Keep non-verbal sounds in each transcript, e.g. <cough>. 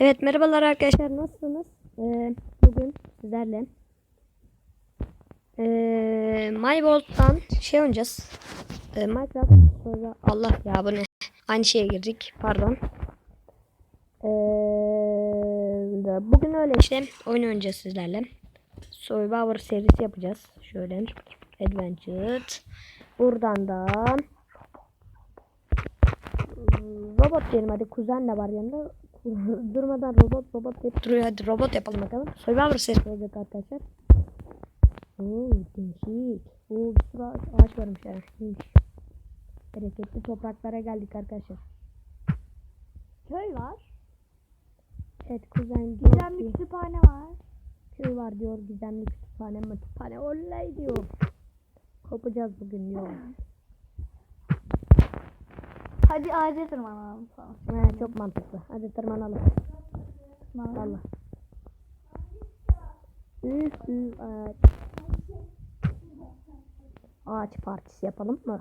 Evet merhabalar arkadaşlar nasılsınız? Ee, bugün sizlerle ee, MyWorld'dan şey oynayacağız. Ee, Minecraft sonra Allah ya bu ne? Aynı şeye girdik pardon. Ee, bugün öyle işte oyun oynayacağız sizlerle. Survivor serisi yapacağız. Şöyle Adventure. Buradan da robot diyelim hadi kuzen de var yanında. <laughs> Durmadan robot robot deyip duruyor. Hadi robot yapalım bakalım. Survivor serisi olacak arkadaşlar. Oo değişik. Oo bir sürü ağaç, varmış yani. İyiymiş. Bereketli topraklara geldik arkadaşlar. Köy var. Evet kuzen diyor Gizemli ki kütüphane var. köy var diyor gizemli kütüphane kütüphane olay diyor. Kopacağız bugün diyor. <laughs> Hadi ağaca tırmanalım falan. He, çok mantıklı. Hadi tırmanalım. Valla. Üf üf ağaç. Ağaç partisi yapalım mı?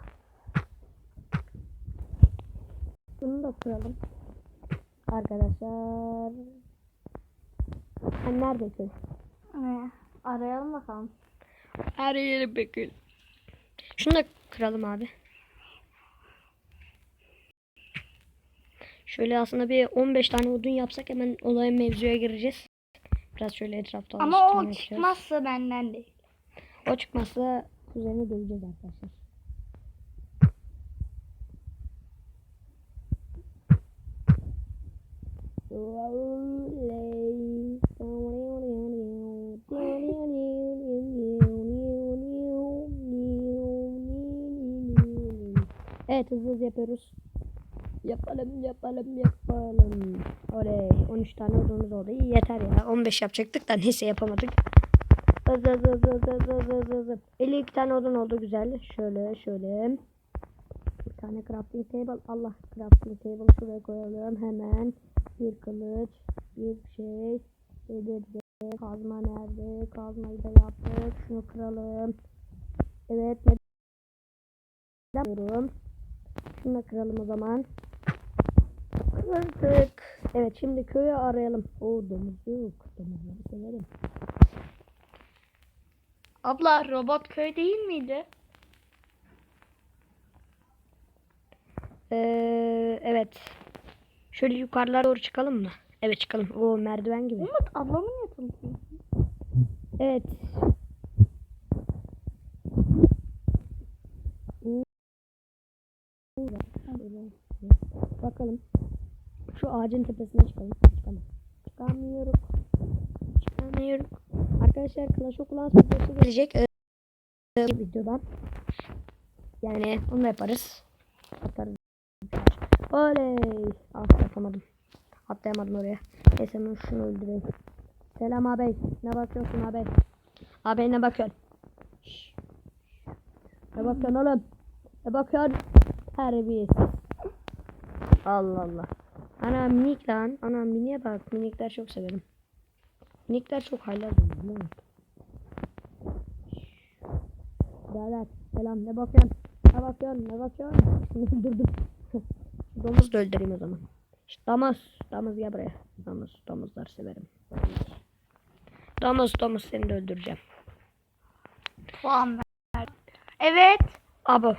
Bunu da kuralım. Arkadaşlar. Ha, nerede köy? Ne? Arayalım bakalım. Her yeri bekül. Şunu da kıralım abi. Şöyle aslında bir 15 tane odun yapsak hemen olaya mevzuya gireceğiz. Biraz şöyle etrafta Ama o yapacağız. çıkmazsa benden değil. O çıkmazsa kuzeni döveceğiz arkadaşlar. Evet hızlı hızlı yapıyoruz. Yapalım yapalım yapalım. Oley 13 tane odunumuz oldu. İyi yeter ya. 15 yapacaktık da neyse yapamadık. Hızlı hızlı hızlı hızlı hızlı hızlı hızlı. 52 tane odun oldu güzel. Şöyle şöyle. Bir tane crafting table. Allah crafting table şuraya koyalım. Hemen bir kılıç. Bir şey. Bir de kazma nerede? Kazmayı da yaptık. Şunu kıralım. Evet. Ne? Şunu da kıralım o zaman. Kırdık. Evet şimdi köyü arayalım. Oo domuzcuk. Domuzları severim. Abla robot köy değil miydi? Ee, evet. Şöyle yukarılara doğru çıkalım mı? Evet çıkalım. O merdiven gibi. Umut ablamın yatılısı. Evet. Bakalım. Şu ağacın tepesine çıkalım. Çıkalım. Çıkamıyoruz. Çıkamıyoruz. Arkadaşlar Clash of Clans videosu gelecek. Ee, videodan. Yani onu da yaparız. Atarız. Oley. Ah yapamadım. Atlayamadım oraya. Neyse ben şunu öldüreyim. Selam abi. Ne bakıyorsun abi? Abi ne bakıyorsun? Ne bakıyorsun oğlum? Ne bakıyorsun? Terbiyesiz. Allah Allah. Ana minik lan. Ana miniye bak. Minikler çok severim. Minikler çok haylaz musun? Birader selam ne bakıyorsun? Ne bakıyorsun? Ne bakıyorsun? <laughs> Durdum. Domuz da öldüreyim o zaman. İşte domuz. Domuz gel buraya. Domuz. Domuzlar severim. Domuz domuz seni de öldüreceğim. Puan ver. Evet. Abo.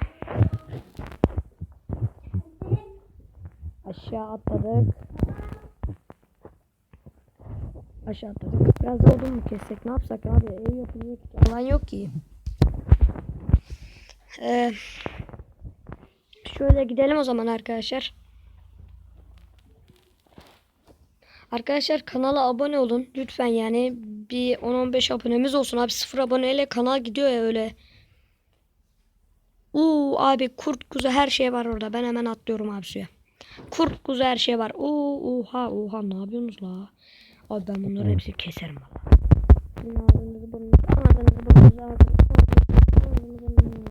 Aşağı atladık. Aşağı atladık. Biraz da odun mu kessek ne yapsak abi? Ev yapılacak alan yok ki. Ee, şöyle gidelim o zaman arkadaşlar. Arkadaşlar kanala abone olun. Lütfen yani bir 10-15 abonemiz olsun. Abi sıfır aboneyle kanal gidiyor ya öyle. Uuu abi kurt kuzu her şey var orada. Ben hemen atlıyorum abi suya. Kurt kuzu her şey var. Oo oha oha ne yapıyorsunuz la? Abi ben bunları hepsini keserim valla. Sizin ağzınızı burnunuzu ağzınızı burnunuzu ağzınızı burnunuzu.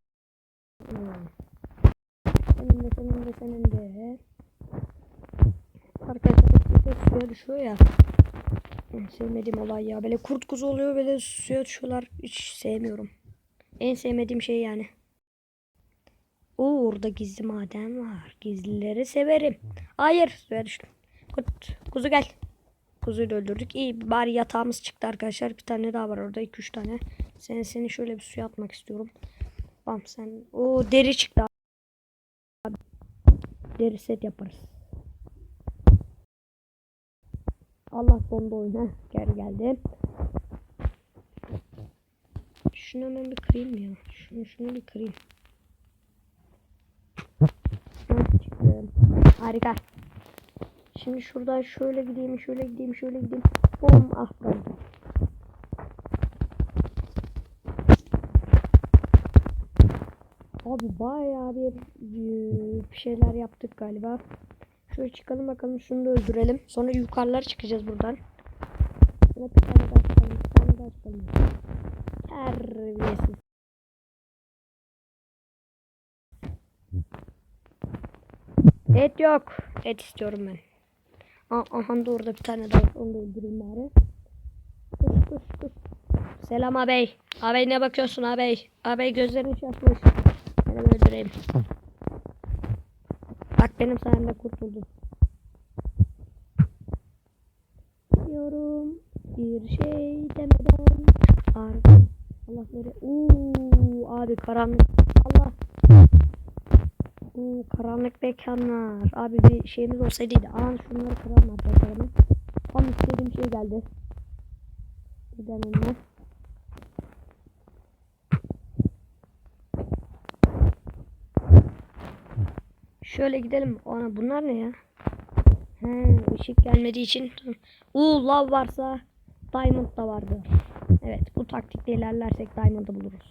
Senin de senin de senin de. Arkadaşlar suya düşüyor ya. En sevmediğim olay ya. Böyle kurt kuzu oluyor böyle suya düşüyorlar. Hiç sevmiyorum. En sevmediğim şey yani. Oo, orada gizli maden var. Gizlileri severim. Hayır suya düştüm. Kurt, kuzu gel. Kuzuyu da öldürdük. İyi bari yatağımız çıktı arkadaşlar. Bir tane daha var orada. 2-3 tane. Seni, seni şöyle bir suya atmak istiyorum. Bam sen. O deri çıktı abi. Deri set yaparız. Allah dondu oyuna. Geri geldi. Şunu hemen bir kırayım ya. Şunu şunu bir kırayım. Hah, çıktı. Harika. Şimdi şuradan şöyle gideyim, şöyle gideyim, şöyle gideyim. Bom ah kaldı. Abi bayağı bir bir şeyler yaptık galiba. Şöyle çıkalım bakalım şunu da öldürelim. Sonra yukarılara çıkacağız buradan. Bir tane daha çıkalım, bir tane daha çıkalım. Terbiyesiz. Et yok. Et istiyorum ben. Aa, aha da orada bir tane daha. Onu da öldüreyim bari. Selam ağabey. Ağabey ne bakıyorsun ağabey? Ağabey gözlerin şaşmış. Hemen öldüreyim. Bak benim sayemde kurtuldum. Diyorum bir şey demeden. Arka. Allah nere? Uuu abi karanlık. Allah. Uuu karanlık mekanlar. Abi bir şeyimiz olsaydı. Aa şunları kıralım arkadaşlar. Tam istediğim şey geldi. Gidelim mi? Şöyle gidelim. Ana bunlar ne ya? He, ışık gelmediği için. Uuu lav varsa diamond da vardı. Evet bu taktikle ilerlersek diamond'ı buluruz.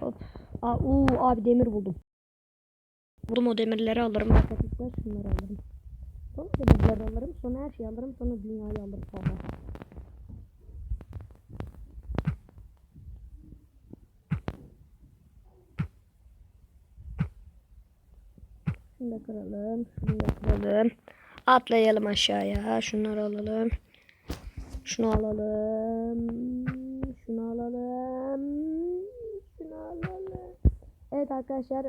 Hop. Aa, uu, abi demir buldum. Buldum o demirleri alırım. Arkadaşlar şunları alırım. Sonra demirleri alırım. Sonra her şeyi alırım. Sonra dünyayı alırım falan. Şunu da kıralım. Şunu da kıralım. Atlayalım aşağıya. Şunları alalım. Şunu alalım. Şunu alalım. Şunu alalım. Evet arkadaşlar.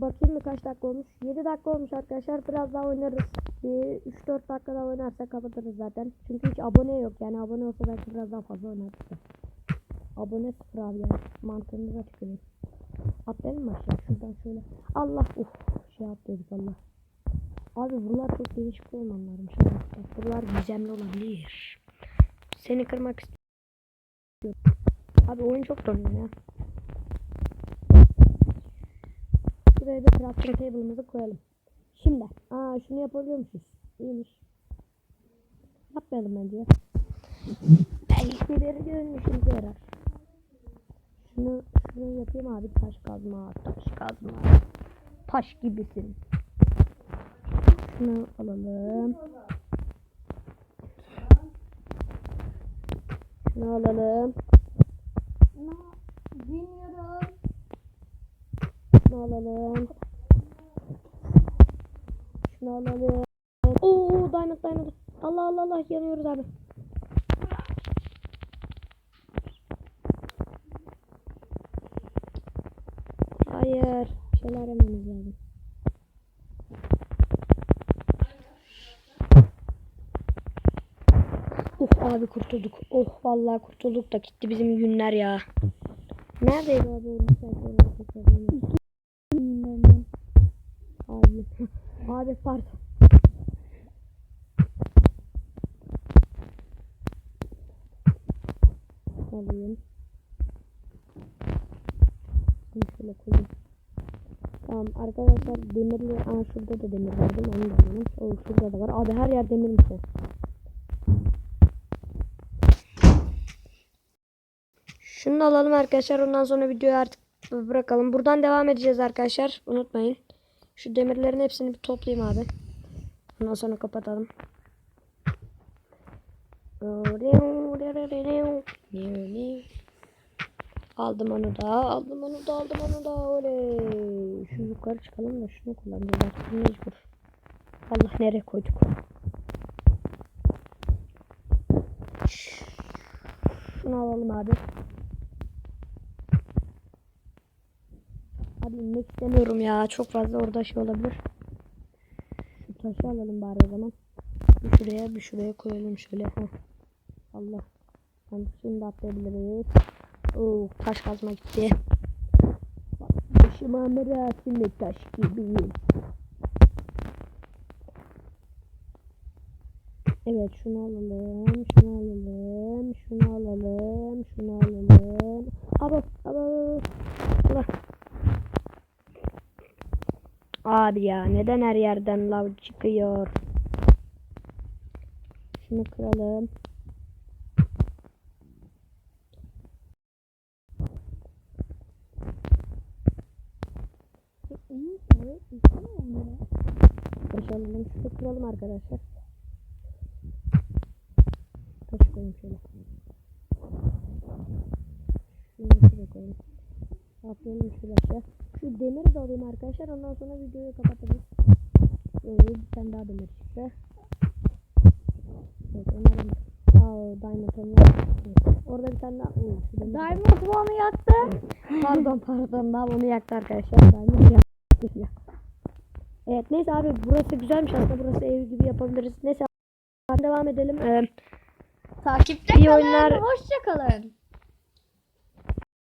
Bakayım mı kaç dakika olmuş? 7 dakika olmuş arkadaşlar. Biraz daha oynarız. Bir 3-4 dakika daha oynarsak kapatırız zaten. Çünkü hiç abone yok. Yani abone olsa belki biraz daha fazla oynarız. Abone sıfır abi yani. Mantığınıza tüküreyim. Atlayalım mı aşağı? Şuradan şöyle. Allah uf şey atladık Allah. Abi buralar çok değişik olmalarmış. Buralar gizemli olabilir. Seni kırmak istiyorum. Abi oyun çok donuyor ya. Şuraya da crafting table'ımızı koyalım. Şimdi. Aa şunu yapabiliyormuşuz. İyiymiş. Yapmayalım bence. Belki bir gün işimize yarar. Şunu, şunu yapayım abi taş kazma, taş kazma. Taş gibisin. Şunu alalım. Şunu alalım. Bilmiyorum. Şunu alalım. Şunu alalım. Oo diamond diamond. Allah Allah Allah yanıyoruz abi. Hayır. Bir şeyler yememiz lazım. Oh abi kurtulduk. Oh vallahi kurtulduk da gitti bizim günler ya. Neredeydi abi Abi. Abi pardon. Alayım. Bunu şöyle koyayım. Tamam arkadaşlar demirli aa şurada da demir vardı onu da alalım. Oo şurada da var. Abi her yer demirmiş ya. Şunu alalım arkadaşlar. Ondan sonra videoyu artık bırakalım. Buradan devam edeceğiz arkadaşlar. Unutmayın. Şu demirlerin hepsini bir toplayayım abi. Ondan sonra kapatalım. Aldım onu da, aldım onu da, aldım onu da. Oley. Şu yukarı çıkalım da şunu kullanacağız artık mecbur. Allah nereye koyduk? Şunu alalım abi. Abi inmek istemiyorum ya. Çok fazla orada şey olabilir. Şu taşı alalım bari o zaman. Bir şuraya bir şuraya koyalım şöyle. Heh. Allah. Tamam, Şimdi atlayabiliriz. Oo, taş kazma gitti. Başıma merasimli taş gibiyim. Evet şunu alalım, şunu Abi ya neden her yerden lav çıkıyor? Şunu kıralım. Taş alalım. Şunu kıralım arkadaşlar. Taş koyayım şöyle. Şunu şuraya koyayım. Atlayalım şuraya. Şu demiri de alayım arkadaşlar. Ondan sonra videoyu kapatırız. Ee, bir tane daha demir çıktı. Evet onu alalım. Aa diamond onu yaktı. Orada bir tane daha. Demir de- Diamond onu yaktı. Pardon pardon daha onu yaktı arkadaşlar. Diamond yaktı ya. Evet neyse abi burası güzelmiş aslında. Burası ev gibi yapabiliriz. Neyse devam edelim. Ee, Takipte kalın. oyunlar. Hoşça kalın.